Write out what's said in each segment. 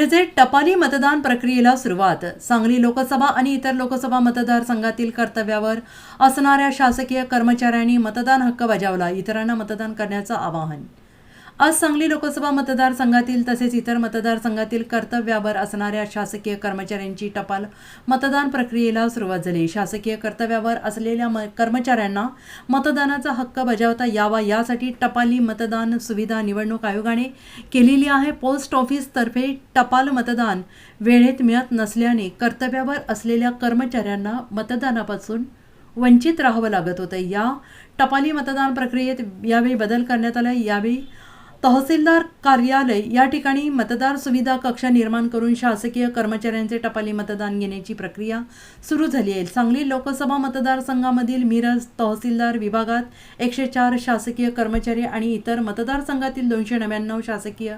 मिरजेत टपाली मतदान प्रक्रियेला सुरुवात. सांगली लोकसभा आणि इतर लोकसभा मतदारसंघातील कर्तव्यावर असणाऱ्या शासकीय कर्मचाऱ्यांनी मतदान हक्क बजावला. इतरांना मतदान करण्याचं आवाहन. आज सांगली लोकसभा मतदारसंघातील तसेच इतर मतदारसंघातील कर्तव्यावर असणाऱ्या शासकीय कर्मचाऱ्यांची टपाल मतदान प्रक्रियेला सुरुवात झाली. शासकीय कर्तव्यावर असलेल्या म कर्मचाऱ्यांना मतदानाचा हक्क बजावता यावा यासाठी टपाली मतदान सुविधा निवडणूक आयोगाने केलेली आहे. पोस्ट ऑफिसतर्फे टपाल मतदान वेळेत मिळत नसल्याने कर्तव्यावर असलेल्या कर्मचाऱ्यांना मतदानापासून वंचित राहावं लागत होतं. या टपाली मतदान प्रक्रियेत यावेळी बदल करण्यात आला. यावेळी तहसीलदार कार्यालय या ठिकाणी मतदार सुविधा कक्ष निर्माण करून शासकीय कर्मचाऱ्यांचे टपाली मतदान घेण्याची प्रक्रिया सुरू झाली आहे. सांगली लोकसभा मतदारसंघामधील मिरज तहसीलदार विभागात एकशे चार शासकीय कर्मचारी आणि इतर मतदारसंघातील दोनशे नव्याण्णव शासकीय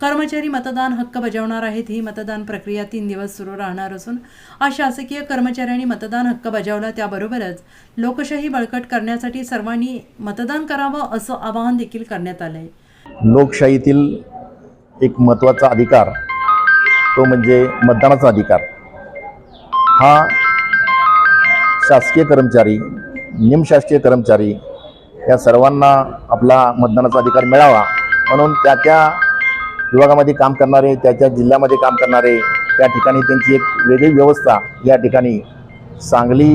कर्मचारी मतदान हक्क बजावणार आहेत. ही मतदान प्रक्रिया तीन दिवस सुरू राहणार असून आज शासकीय कर्मचाऱ्यांनी मतदान हक्क बजावला त्याबरोबरच लोकशाही बळकट करण्यासाठी सर्वांनी मतदान करावं असं आवाहन देखील करण्यात आलं आहे लोकशाहीतील एक महत्त्वाचा अधिकार तो म्हणजे मतदानाचा अधिकार. हा शासकीय कर्मचारी निमशासकीय कर्मचारी या सर्वांना आपला मतदानाचा अधिकार मिळावा. म्हणून त्या त्या विभागामध्ये काम करणारे त्या त्या जिल्ह्यामध्ये काम करणारे त्या ठिकाणी त्यांची एक वेगळी व्यवस्था या ठिकाणी सांगली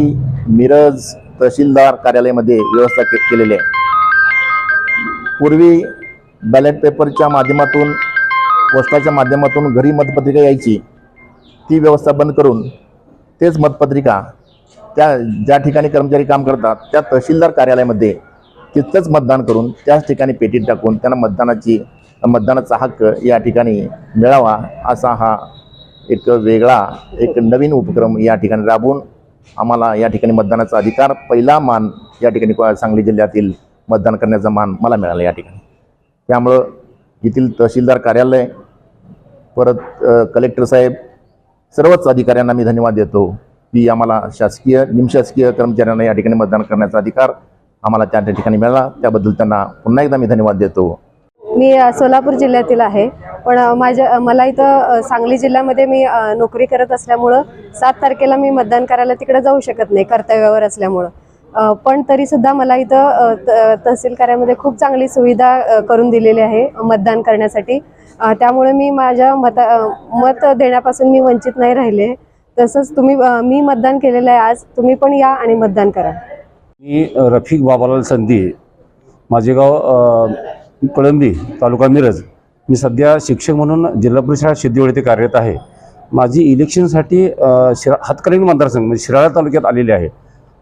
मिरज तहसीलदार कार्यालयामध्ये व्यवस्था के केलेली आहे. पूर्वी बॅलेट पेपरच्या माध्यमातून पोस्टाच्या माध्यमातून घरी मतपत्रिका यायची. ती व्यवस्था बंद करून तेच मतपत्रिका त्या ज्या ठिकाणी कर्मचारी काम करतात त्या तहसीलदार कार्यालयामध्ये तिथंच मतदान करून त्याच ठिकाणी पेटीत टाकून त्यांना मतदानाची मतदानाचा हक्क या ठिकाणी मिळावा असा हा एक वेगळा एक नवीन उपक्रम या ठिकाणी राबवून आम्हाला या ठिकाणी मतदानाचा अधिकार पहिला मान या ठिकाणी सांगली जिल्ह्यातील मतदान करण्याचा मान मला मिळाला या ठिकाणी. त्यामुळं येथील तहसीलदार कार्यालय परत कलेक्टर साहेब सर्वच अधिकाऱ्यांना मी धन्यवाद देतो की आम्हाला शासकीय निमशासकीय कर्मचाऱ्यांना या ठिकाणी मतदान करण्याचा अधिकार आम्हाला त्या त्या ठिकाणी मिळाला. त्याबद्दल त्यांना पुन्हा एकदा मी धन्यवाद देतो. मी सोलापूर जिल्ह्यातील आहे. पण माझ्या मला इथं सांगली जिल्ह्यामध्ये मी नोकरी करत असल्यामुळं सात तारखेला मी मतदान करायला तिकडे जाऊ शकत नाही कर्तव्यावर असल्यामुळं. पण तरीसुद्धा मला इथं त- तहसील कार्यामध्ये खूप चांगली सुविधा करून दिलेली आहे मतदान करण्यासाठी. त्यामुळे मी माझ्या मता मत देण्यापासून मी वंचित नाही राहिले. तसंच तुम्ही मी मतदान केलेलं आहे आज तुम्ही पण या आणि मतदान करा. मी रफिक बाबालाल संधी माझे गाव कळंबी तालुका मिरज. मी सध्या शिक्षक म्हणून जिल्हा परिषद शाळा सिद्धिवड येथे कार्यरत आहे. माझी इलेक्शनसाठी शिरा हातकणंगले मतदारसंघ म्हणजे शिराळा तालुक्यात आलेली आहे.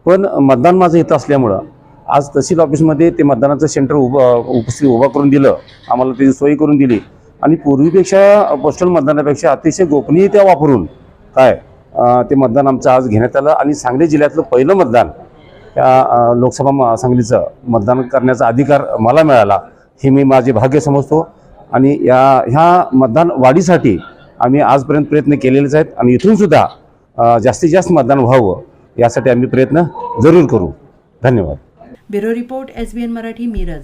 पण मतदान माझं इथं असल्यामुळं आज तहसील ऑफिसमध्ये ते मतदानाचं सेंटर उभं उपस्थित उभा करून दिलं. आम्हाला त्याची सोय करून दिली. आणि पूर्वीपेक्षा पोस्टल मतदानापेक्षा अतिशय गोपनीयता वापरून काय ते मतदान आमचं आज घेण्यात आलं. आणि सांगली जिल्ह्यातलं पहिलं मतदान त्या लोकसभा सांगलीचं मतदान करण्याचा अधिकार मला मिळाला हे मी माझे भाग्य समजतो. आणि या ह्या मतदान वाढीसाठी आम्ही आजपर्यंत प्रयत्न केलेलेच आहेत. आणि इथूनसुद्धा जास्तीत जास्त मतदान व्हावं. यासाठी आम्ही प्रयत्न जरूर करू. धन्यवाद. Bureau report S B N Marathi Miraj.